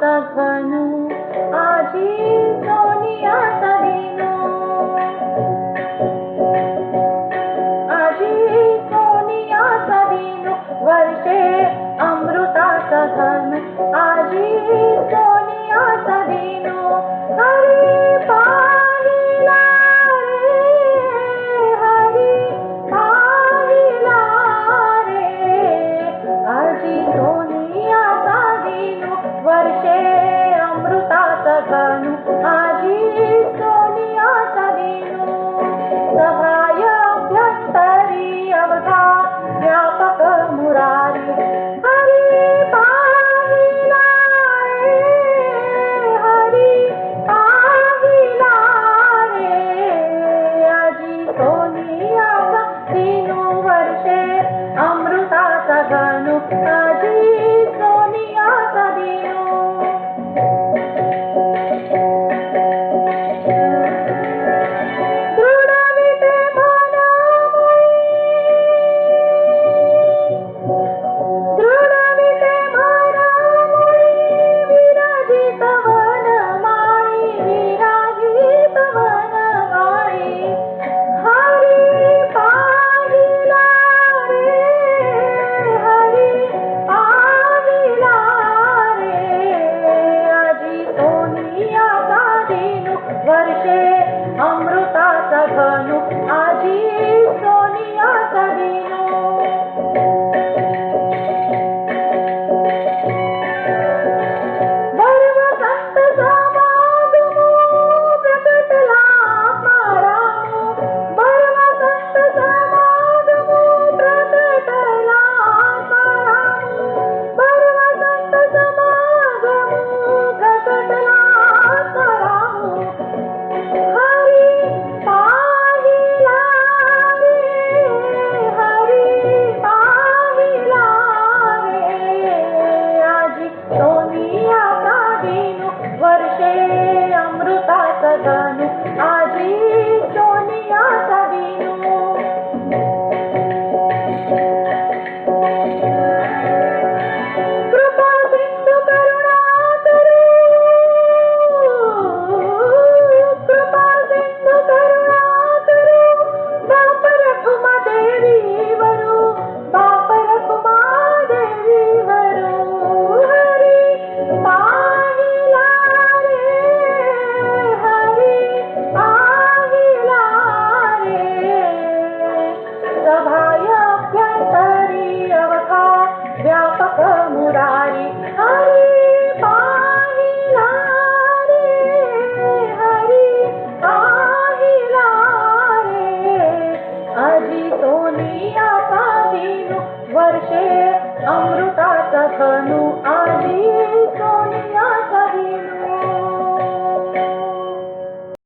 सोन्याचा धनु आजी सोनियाचा दिनो. आजी सोनियाचा दिनो. वर्षे अमृताचा धन. आजी estava no ever knew.